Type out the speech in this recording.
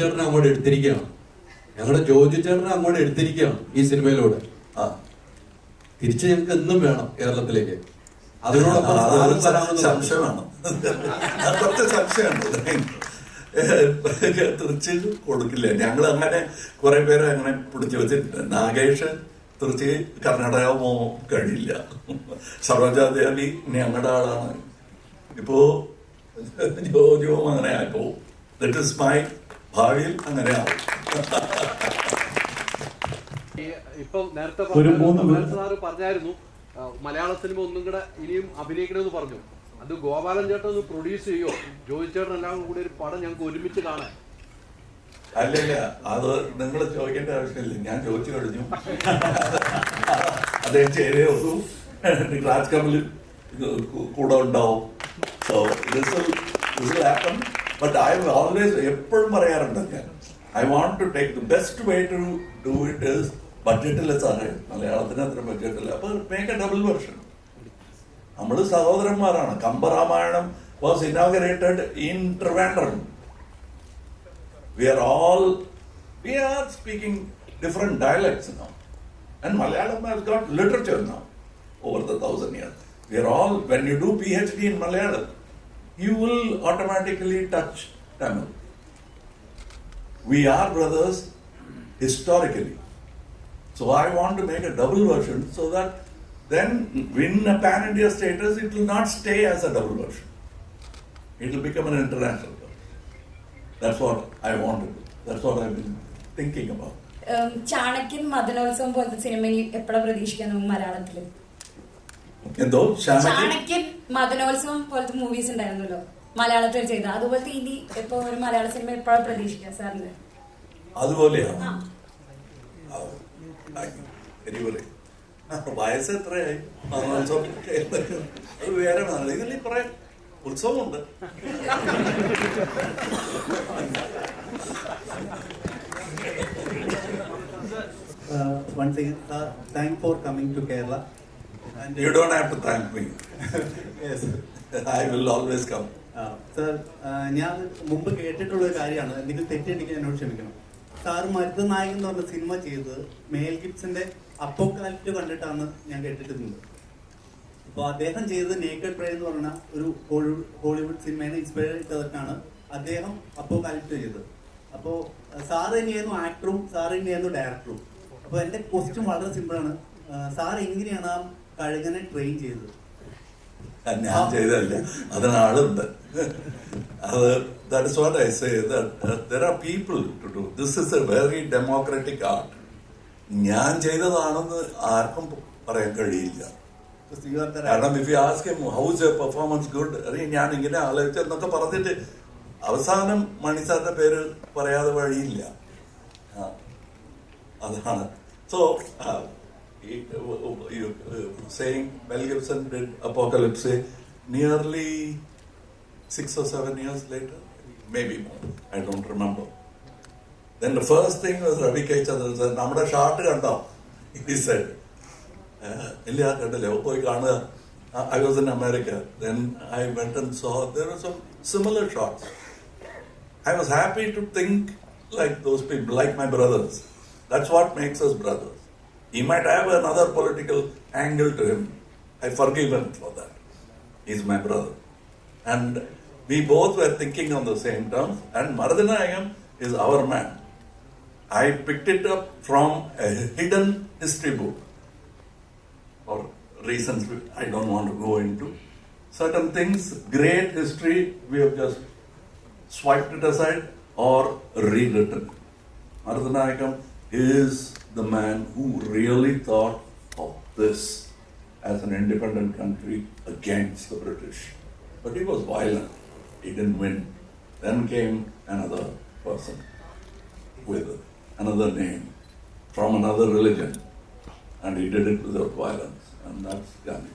ചേട്ടനെ അങ്ങോട്ട് എടുത്തിരിക്കുകയാണ്. ഞങ്ങളുടെ ജോജു ചേട്ടനെ അങ്ങോട്ട് എടുത്തിരിക്കുകയാണ് ഈ സിനിമയിലൂടെ. ആ തിരിച്ച് ഞങ്ങൾക്ക് എന്നും വേണം കേരളത്തിലേക്ക്. അതിനോടൊപ്പം സംശയമാണ് കുറച്ച് സംശയമാണ് തിരിച്ച് കൊടുക്കില്ല. ഞങ്ങൾ അങ്ങനെ കുറെ പേരെ അങ്ങനെ പിടിച്ചു വെച്ചിട്ടുണ്ട്. നാഗേഷ് തിരിച്ച് കർണാടക പോകാൻ കഴിയില്ല. സർവജാദേവി ഞങ്ങളുടെ ആളാണ്. ഇപ്പോ ജോജുവും അങ്ങനെ ആയിപ്പോ ദറ്റ് ഇസ് മൈ ഭാവിയിൽ അങ്ങനെ ആവും. ഈ ഇപ്പം നേരത്തെ പറഞ്ഞായിരുന്നു, മലയാള സിനിമ ഒന്നും കൂടെ ഇനിയും അഭിനയിക്കണമെന്ന് പറഞ്ഞു. അത് ഗോപാലൻ ചേട്ടൻ ഒന്ന് പ്രൊഡ്യൂസ് ചെയ്യോ? ജോയി ചേട്ടൻ എല്ലാം കൂടി ഒരു പടം ഞങ്ങൾക്ക് ഒരുമിച്ച് കാണാൻ. അല്ലല്ല അത് നിങ്ങൾ ചോദിക്കേണ്ട ആവശ്യമില്ല. ഞാൻ ചോദിച്ചു കഴിഞ്ഞു. അദ്ദേഹം ചെയ്തേ ഉള്ളൂ. രാജ് കമൽ കൂടെ ഉണ്ടാവും? So happen but I always എപ്പോഴും പറയാറുണ്ട് ഞാൻ I want to take the best way to do it is ബഡ്ജറ്റില്ല സാറേ മലയാളത്തിന് അത്ര ബഡ്ജറ്റില്ല അപ്പൊ മേക്ക് എ ഡബിൾ വെർഷൻ നമ്മൾ സഹോദരന്മാരാണ് Kambaramayanam was inaugurated in Trivandrum we are all we are speaking different dialects now and malayalam has got literature now over the thousand years we are all when you do phd in malayalam you will automatically touch tamil we are brothers historically so i want to make a double version so that then win a pan india status it will not stay as a double version it will become an international version that's what I want to do. That's what I've been thinking about. Chanakyan Madanotsavam പോലത്തെ സിനിമ എപ്പോഴാണ് പ്രതീക്ഷിക്കുന്നത് മലയാളത്തിൽ എന്തോ ചാണക്യൻ മദനോത്സവം പോലത്തെ movies ഉണ്ടായിരുന്നല്ലോ. മലയാളത്തിൽ ചെയ്ത. അതുപോലത്തെ ഇനി ഇപ്പൊ ഒരു മലയാള സിനിമ എപ്പോഴും പ്രതീക്ഷിക്കാം സാറിന്. എരിവറി വയസ്സ് എത്രയായി? അത് വേറെ ആണ്. ഇതിൽ കുറെ ഉത്സവമുണ്ട്. Uh, once again, uh, thank for coming to Kerala. And You don't have to thank me. yes. I will always come. Sir ഞാൻ മുമ്പ് കേട്ടിട്ടുള്ള ഒരു കാര്യമാണ് എന്തെങ്കിലും തെറ്റുണ്ടെങ്കിൽ എന്നോട് ക്ഷമിക്കണം സാർ മരുതനായകൻ എന്ന് പറഞ്ഞ സിനിമ ചെയ്തത് മേൽ ഗിബ്സിന്റെ അപ്പോക്കാലിപ്റ്റ് കണ്ടിട്ടാണ് ഞാൻ കേട്ടിട്ടുണ്ട് അപ്പോൾ അദ്ദേഹം ചെയ്തത് നേക്കഡ് പ്രേ എന്ന് പറഞ്ഞ ഒരു ഹോളിവുഡ് സിനിമയെ ഇൻസ്പയർ ചെയ്തിട്ടാണ് അദ്ദേഹം അപ്പോക്കാലിപ്റ്റ് ചെയ്തത് അപ്പോൾ സാർ തന്നെയായിരുന്നു ആക്ടറും സാർ തന്നെയായിരുന്നു ഡയറക്ടറും അപ്പോൾ എന്റെ ക്വസ്റ്റ്യൻ വളരെ സിമ്പിളാണ് സാർ എങ്ങനെയാണ് ആ കഴുകനെ ട്രെയിൻ ചെയ്തത്? ഞാൻ ചെയ്തതല്ല. അതിനാളുണ്ട് അത് that what I say there are people to do this is a very democratic art ഞാൻ ചെയ്തതാണെന്ന് ആർക്കും പറയാൻ കഴിയില്ല. കാരണം if you ask him how's a performance good അറിയ ഞാൻ ഇങ്ങനെ ആലോചിച്ചു എന്നൊക്കെ പറഞ്ഞിട്ട് അവസാനം മണിസാറിന്റെ പേര് പറയാതെ വഴിയില്ല. അതാണ്. So saying Mel Gibson did Apocalypse nearly six or seven years later, maybe more, I don't remember. Then the first thing was Ravi K. Chandran said, നമ്മുടെ ഷാർട്ട് കണ്ടോ he said, "Uh, ഇല്ല കണ്ടില്ല പോയി കാണുക I was in America then I went and so there are some similar shots I was happy to think like those people, like my brothers. That's what makes us brothers. He might have another political angle to him. I forgive him for that. He's my brother. And we both were thinking on the same terms, and Mardhanayam is our man. I picked it up from a hidden history book for reasons I don't want to go into. Certain things, great history, we have just swiped it aside or rewritten. Mardhanayakam is the man who really thought of this as an independent country against the British. But he was violent. He didn't win. Then came another person with another name from another religion. And he did it without violence. And that's Gandhi.